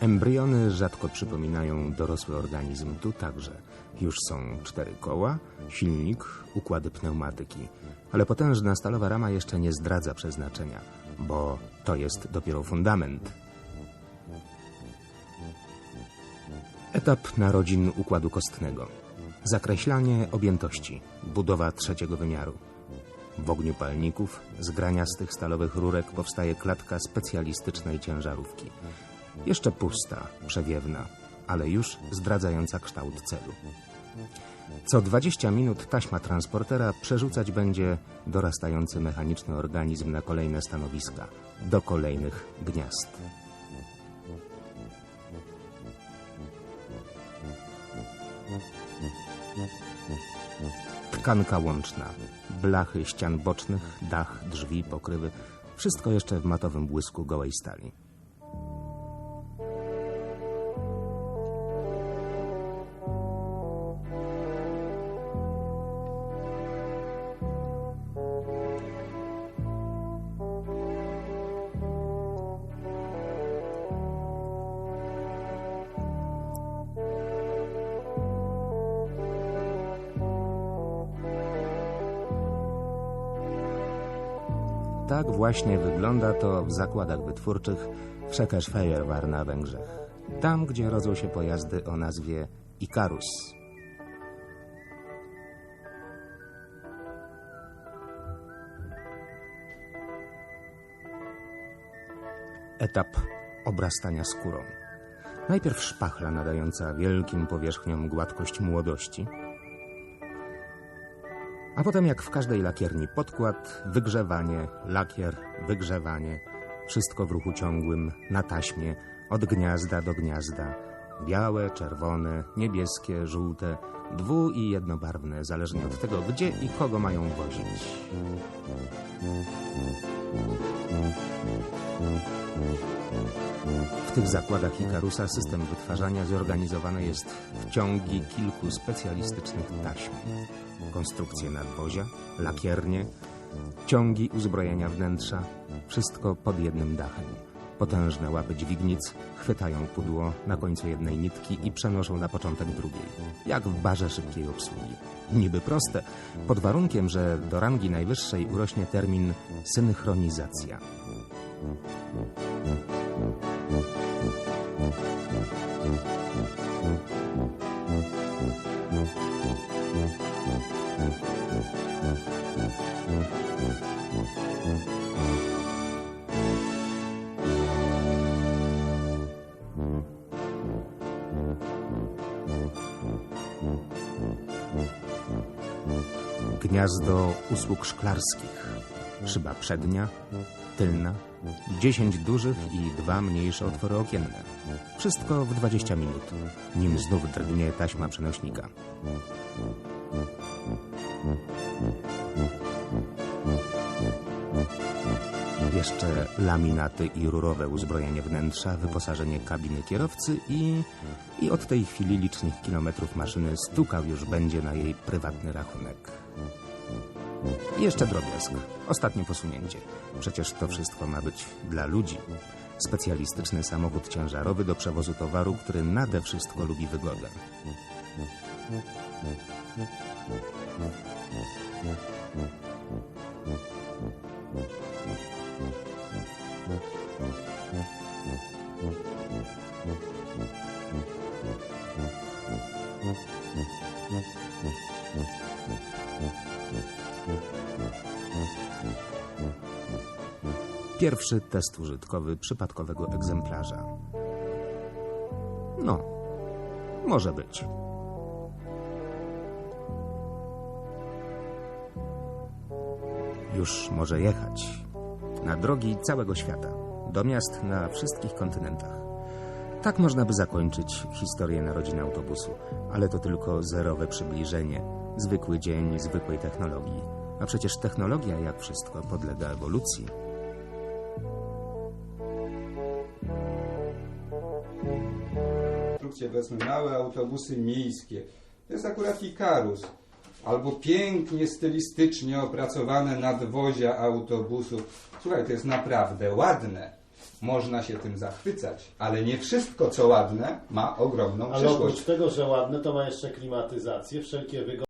Embriony rzadko przypominają dorosły organizm. Tu także już są cztery koła, silnik, układy pneumatyki. Ale potężna stalowa rama jeszcze nie zdradza przeznaczenia, bo to jest dopiero fundament. Etap narodzin układu kostnego. Zakreślanie objętości. Budowa trzeciego wymiaru. W ogniu palników z graniastych stalowych rurek powstaje klatka specjalistycznej ciężarówki. Jeszcze pusta, przewiewna, ale już zdradzająca kształt celu. Co 20 minut taśma transportera przerzucać będzie dorastający mechaniczny organizm na kolejne stanowiska, do kolejnych gniazd. Tkanka łączna, blachy ścian bocznych, dach, drzwi, pokrywy, wszystko jeszcze w matowym błysku gołej stali. Tak właśnie wygląda to w zakładach wytwórczych w Szekeszfejerwar na Węgrzech. Tam, gdzie rodzą się pojazdy o nazwie Ikarus. Etap obrastania skórą. Najpierw szpachla nadająca wielkim powierzchniom gładkość młodości, a potem jak w każdej lakierni podkład, wygrzewanie, lakier, wygrzewanie, wszystko w ruchu ciągłym, na taśmie, od gniazda do gniazda. Białe, czerwone, niebieskie, żółte, dwu- i jednobarwne, zależnie od tego, gdzie i kogo mają wozić. W tych zakładach Ikarusa system wytwarzania zorganizowany jest w ciągi kilku specjalistycznych taśm. Konstrukcje nadwozia, lakiernie, ciągi uzbrojenia wnętrza, wszystko pod jednym dachem. Potężne łapy dźwignic chwytają pudło na końcu jednej nitki i przenoszą na początek drugiej, jak w barze szybkiej obsługi. Niby proste, pod warunkiem, że do rangi najwyższej urośnie termin synchronizacja. Gniazdo usług szklarskich. Szyba przednia, tylna, dziesięć dużych i dwa mniejsze otwory okienne. Wszystko w 20 minut, nim znów drgnie taśma przenośnika. Jeszcze laminaty i rurowe uzbrojenie wnętrza, wyposażenie kabiny kierowcy i, i od tej chwili licznych kilometrów maszyny stukał już będzie na jej prywatny rachunek. I jeszcze drobiazg. Ostatnie posunięcie. Przecież to wszystko ma być dla ludzi. Specjalistyczny samochód ciężarowy do przewozu towaru, który nade wszystko lubi wygodę. Pierwszy test użytkowy przypadkowego egzemplarza. No, może być. Już może jechać. Na drogi całego świata. Do miast na wszystkich kontynentach. Tak można by zakończyć historię narodzin autobusu, ale to tylko zerowe przybliżenie. Zwykły dzień zwykłej technologii. A przecież technologia, jak wszystko, podlega ewolucji. Konstrukcje, powiedzmy małe autobusy miejskie. To jest akurat Ikarus. Albo pięknie, stylistycznie opracowane nadwozia autobusów. Słuchaj, to jest naprawdę ładne. można się tym zachwycać, ale nie wszystko, co ładne, ma ogromną Ale oprócz przyszłość. tego, że ładne, to ma jeszcze klimatyzację, wszelkie wygody.